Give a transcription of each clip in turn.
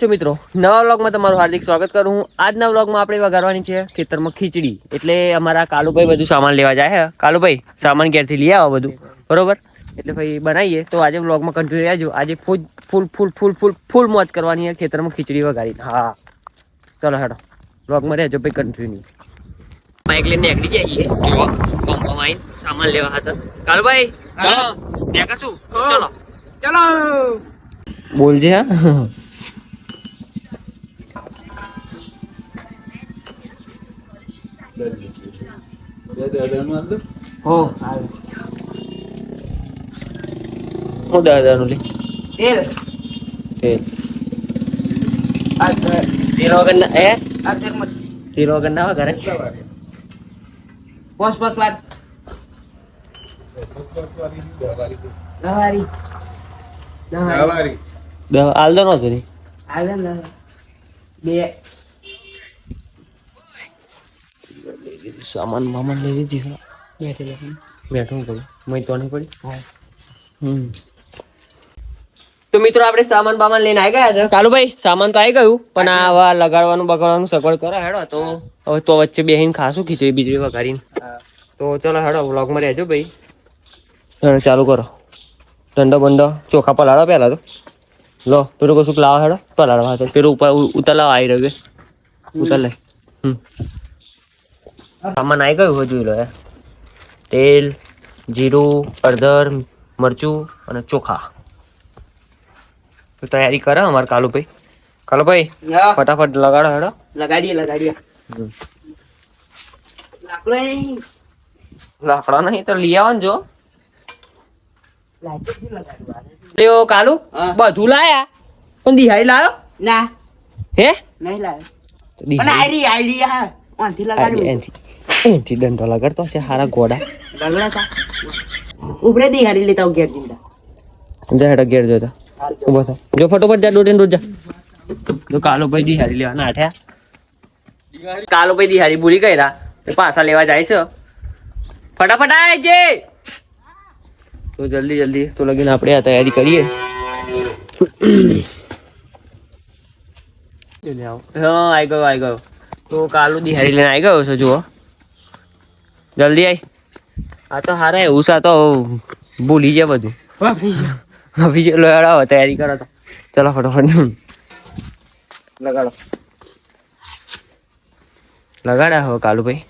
છો મિત્રો? નવા વ્લોગમાં તમારું હાર્દિક સ્વાગત કરું હું. આજના વ્લોગમાં આપણે વઘારવાની છે ખેતરમાં ખીચડી. એટલે અમારા કાલુભાઈ બધું સામાન લેવા જાય કાલુભાઈ સામાન ઘેરથી લઈ આવો બધું. બરોબર? એટલે ભાઈ બનાવીએ. તો આજે વ્લોગમાં કન્ટિન્યુ રહેજો. આજે ફૂલ ફૂલ ફૂલ ફૂલ ફૂલ ફૂલ મોજ કરવાની છે ખેતરમાં ખીચડી વઘારી હા. ચલો હેડો. વ્લોગમાં રહેજો ભાઈ કન્ટિન્યુ બાઇક લઈને નીકળી જઈએ જો પંપમાં આવીને સામાન લેવા હતા. કાલુભાઈ ચલો. દેખાશું ચલો. ચલો. બોલજે હા. હો હું દાદા નું લે. તેલ. તેલ. એ ના વઘારે પોસ પોસ વાત. ગવારી ગવારી દવા આલ દો નતો ની. બે. સામાન મામાન લઈ લીધી બેઠી બેઠી. બેઠું પડ્યું. મેં તો નહીં પડી? હા. હમ. તો મિત્રો આપણે સામાન બામાન લઈને આવી ગયા છે. કાલુભાઈ સામાન તો આવી ગયું પણ આ આવા લગાડવાનું બગાડવાનું સગવડ કરો હેડો. તો હવે તો વચ્ચે બેહીને ખાશું ખીચડી બીજડી વઘારીને. તો ચલો હેડો વ્લોગમાં રહેજો ભાઈ. ચાલુ કરો. દંડો બંડો ચોખા પલાળો પહેલાં તો. લો પેલું કશું લાવો હેડો પલાળવા તો પેલું ઉપર ઉતરલાવ આવી રહ્યું છે. ઉતર લે હમ. સામાન આવી ગયું હોય જોઈ લો તેલ જીરું અડધર મરચું અને ચોખા. તો તૈયારી કરે અમારે કાલુભાઈ. કાલુભાઈ ફટાફટ લગાડો હેડો. લગાડીએ લગાડીએ. લાકડા નહીં. તો લઈ આવો ને જો લ્યો કાલુ બધું લાયા? પણ દિહાઈ લાયો? ના. હે? નહીં લાયો. દિહાઈ. આઈડી આઈડી હા. ઓનથી લગાડવું એનથી દંડો લગાડતો છે હારા ઘોડા ઉભરે ઉપરે દી હારી લેતા હું ઘેર જીંદા જા હેડો ઘેર જોતા ઊભો થા. જો ફટોફટ જા દોડીને રોજ જા. જો કાલુભાઈ દિહારી લેવાના આઠ્યા કાલો ભાઈ દી દિહારી ભૂલી ગયેલા પાછા લેવા જાય છે. ફટાફટ આય જે. તો જલ્દી જલ્દી તો લગીને આપણે આ તૈયારી કરીએ. હા આવી ગયો આવી ગયો. તો કાલુ દિહારી લઈને આવી ગયો છો જુઓ. જલ્દી આય. આ તો હારા એવું છે તો ભૂલી જાય બધું. ચલો હેડો તૈયારી કરો તો. ચલો ફટાફટ. લગાડો. લગાડ્યા હો કાલુભાઈ.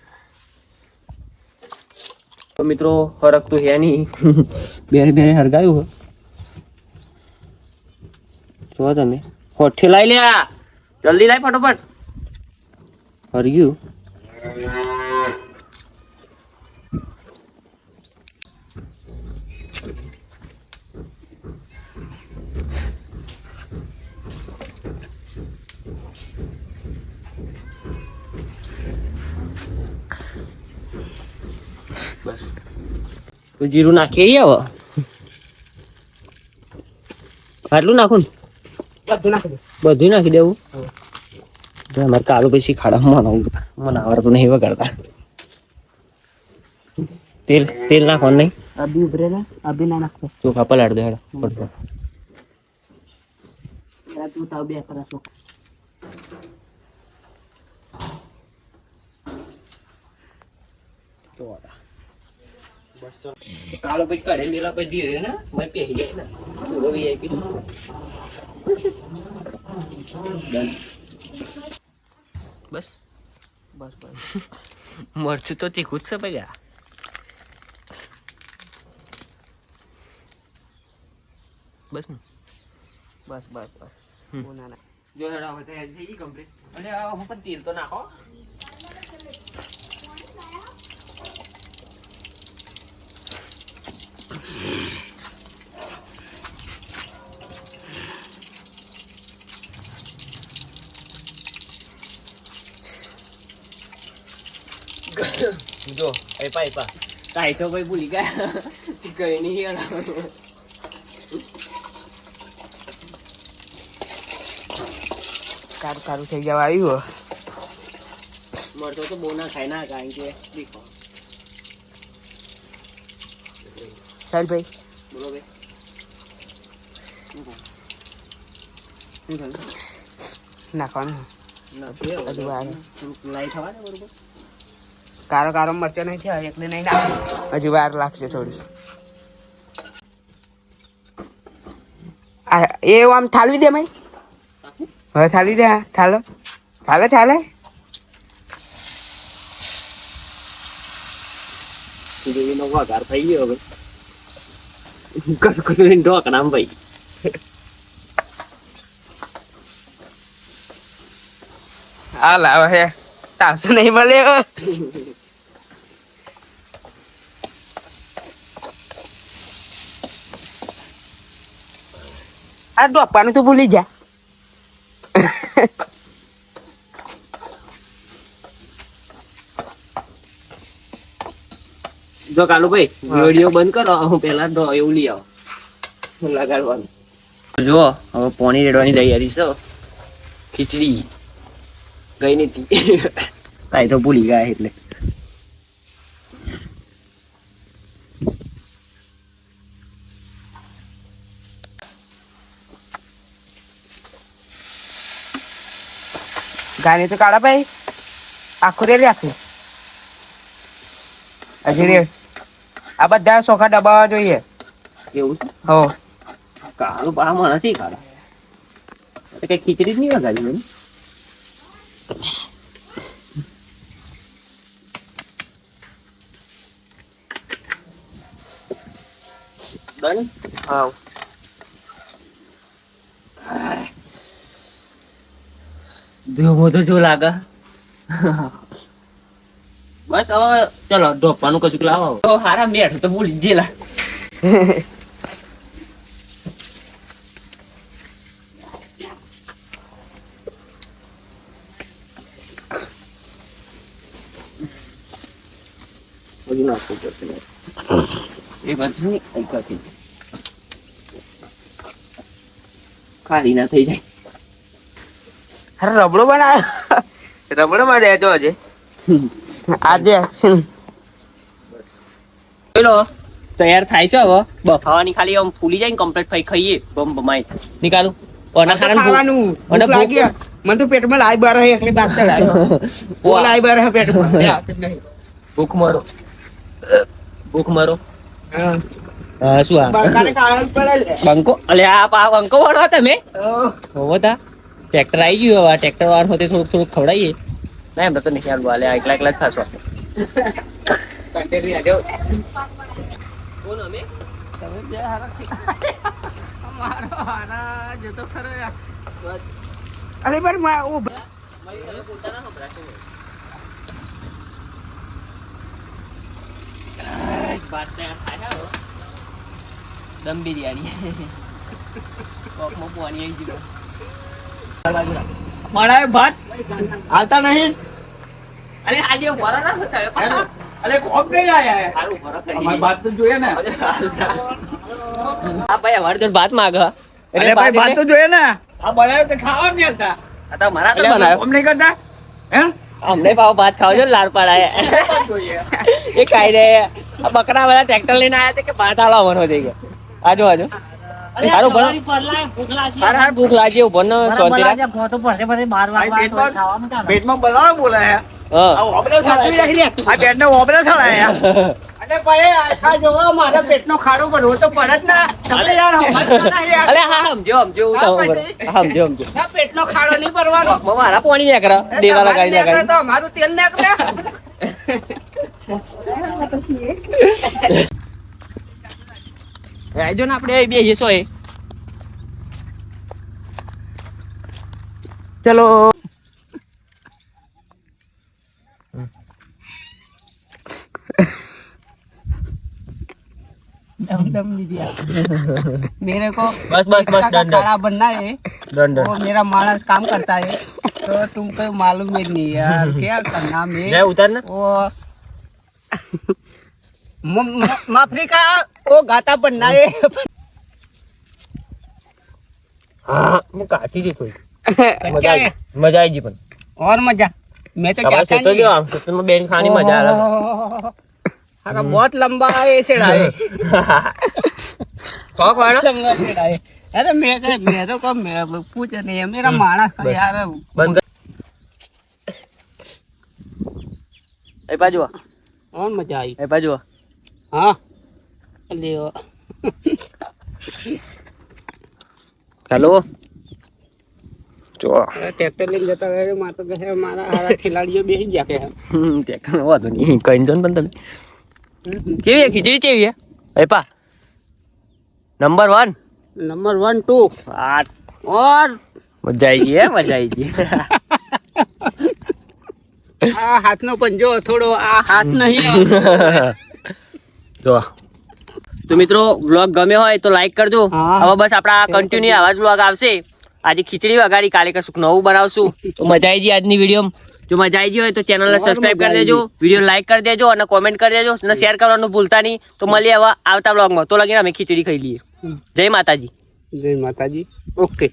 તો મિત્રો ફરક તો હે નહીં. બે બે હરગાયું હો. જો તમે. હોઠે લાઈ લ્યા. જલ્દી લાઈ ફટોફટ. હરગ્યું. તો જીરું નાખી આવો. આટલું નાખું બધું નાખી દે. બધું નાખી દેવું? અમારે કાલુ પછી ખાડા મનાવું મને આવડતું નહીં વગાડતા. તેલ તેલ નાખવાનું નહીં? અભી ઉભરે ને અભી ના નાખતો ચોખા પલાડ દે હેડા પડતો. તું તાવ બે કરાશો કાલો પછી કાઢે મેલા પછી ધીરે ને મેં પહેરી જાય ને પૂરો. Done. બસ બસ બસ મરચું તો તીખું જ છે ભાઈ આ. બસ ને બસ બસ બસ હમ. ના ના જો હેડા હવે તૈયારી થઈ ગઈ કમ્પ્લીટ અને હું પણ તેલ તો નાખો જો એપા એપા તાઈ કાંઈ તો ભાઈ ભૂલી ગયા. કઈ નહીં કારું કારું થઈ જવા આવ્યું મરતો તો બહુ ના ખાય ના કારણ કે દેખો. ચાલ ભાઈ. બોલો ભાઈ. નાખવાનું. વાર લાઈટ હવા ને બરોબર? કારો કારો મરચો નહીં થયો એકને નહીં નાખ હજુ વાર લાગશે થોડી આ એ આમ ઠાલવી દે મેં હવે ઠાલવી દે હા ઠાલો ઠાલે ઠાલે વઘાર થઈ ગયો હવે. કશું કશું ઢોકણામ ભાઈ. હા લાવે હે તાવસો નહીં મળે આ ડોપાનું તો ભૂલી જા જો કાલુ ભાઈ વીડિયો બંધ કરો હું પેલા તો એવું લઈ આવો. લગાડવાનું. જો હવે પોણી રેડવાની તૈયારી છો. ખીચડી ગઈ નથી કાંઈ તો ભૂલી ગયા એટલે. ગાડી તો કાઢા ભાઈ આખું રે આખું હજી રે આ બધા સોખા દબાવવા જોઈએ એવું છે હો કાળું પા માણસ છે કાળા એટલે કઈ ખીચડી જ નહીં વગાડી મને ડન હા ધોમો તો જો લાગે. બસ હવે ચલો ઢોપવાનું કશું લાવો. તો હારા મેઠ તો ભૂલી જ ગયેલા. બધું નાખવું એ બધું ખાલી ના થઈ જાય. અરે રબડો બનાવ રબડો માં રહેતો આજે. આજે? પેલો તૈયાર થાય છે હવે. બફાવાની ખાલી આમ ફૂલી જાય ને કમ્પ્લીટ થઈ ખાઈએ. બમ બમાય નીકાળું. ઓના ખાવાનું ભૂખ લાગી મને તો પેટમાં લાઈ બાર હે એટલે બાદ ચડાયો. ઓ લાઈ બાર હે પેટમાં. બે આવતું જ નહીં. ભૂખ મરો. ભૂખ મરો. હા. શું આ. બંકો અલે આ પા બંકો વાળો તમે. હોવો તા. ટ્રેક્ટર આવી ગયું હવે. ટ્રેક્ટર વાળો હોતે થોડુંક થોડુંક ખવડાવીએ ના એમ તો નિશાળ હાલવા લે આ એકલા એકલા જ ખાશો. કોણ અમે? તમે બે હારા મારો હારા જતો ખરો યાર. અરે પણ મા- ઓ દમ બિરયાની. કોકમાં પાણી આવી ગયું. મારા ભાત આવતા નહીં? અરે આજે ઊભા ના થતા અરે કોમ કઈ આયા. અમારી ભાત તો જોઈએ ને. હા ભાઈ તો ભાત માંગ. અરે ભાઈ ભાત તો જોઈએ ને. આ બનાવ્યો તો ખાવા નહીં હતા મારા તો બનાવ્યો. કોમ નહીં કરતા? હે? અમને પાવ ભાત ખાવ છો લાડ પાડાય. એ ખાઈ રે બકરા વાળા ટ્રેક્ટર લઈને આયા છે કે ભાત આલા આવવાનો થઈ ગયો? આજો આજો હારું હાર હાર ભૂખ લાગી ઊભો ને શાંતિ રાખ પેટમાં બલાડો બોલે હે. હા. આ ઓબરે સળાય આ પેટને ઓબરે સળાય અરે ભાઈ આખા જોવો મારા પેટનો ખાડો ભરવો તો પડે ના. તમે યાર સમજતા નહીં યાર. અલે હા સમજો સમજો હા, તો પછી? હા, સમજો સમજો. આ પેટનો ખાડો નહીં ભરવાનો. મારા પોણી નીકળે દેવા લગાડી તમારે લગાડી તો અમારું તેલ નીકળે આજો ને આપણે બે હિસ્સો એ ચલો दम दम मीडिया मेरे को बस बस बस का डन डन खाना बनना है डन वो मेरा मानस काम करता है तो तुमको मालूम ही नहीं यार क्या करना જય मैं ઉતાર ને वो म- म- माफरी का ओ गाता बनना है हाँ मैं काटी दी थोड़ी मजा आई मजा आई जी पर और मजा मैं तो क्या सोचो जो हम सोचते में बेन खानी मजा आ रहा था बहुत लंबा है ऐसे डाले कौन कौन लंबा ऐसे डाले अरे मैं तो मैं तो कब मेरा पूछ नहीं है मेरा माना यार बंद ए बाजू और मजा आई ए बाजू હા? લ્યો. ચાલો જો. ટ્રેક્ટર લઈને જતા રહે મારે તો કહે મારા હારા ખેલાડીઓ બેસી ગયા કે. ટ્રેક્ટર વાંધો નહીં. કઈ જો પણ તમે. કેવી ખીચડી કેવી છે? એ પા. Number one number one two આ ઓર મજા આવી ગઈ હે? મજા આવી ગઈ. આ હાથનો પંજો થોડો આ હાથ નહીં જો તો મિત્રો વ્લોગ ગમ્યો હોય તો લાઈક કરજો. હવે બસ આપણા કન્ટિન્યુ આવા જ વ્લોગ આવશે. આજે ખીચડી વગાડી કાલે કશુંક નવું બનાવશું. તો મજા આવી ગઈ આજની વીડિયો જો મજા આવી હોય તો ચેનલને સબસ્ક્રાઇબ કરી દેજો. વીડિયો લાઈક કરી દેજો અને કોમેન્ટ કરી દેજો. અને શેર કરવાનું ભૂલતા નહીં. તો મળીએ હવે આવતા વ્લોગમાં તો લગીને અમે ખીચડી ખાઈ લઈએ. જય માતાજી. જય માતાજી. ઓકે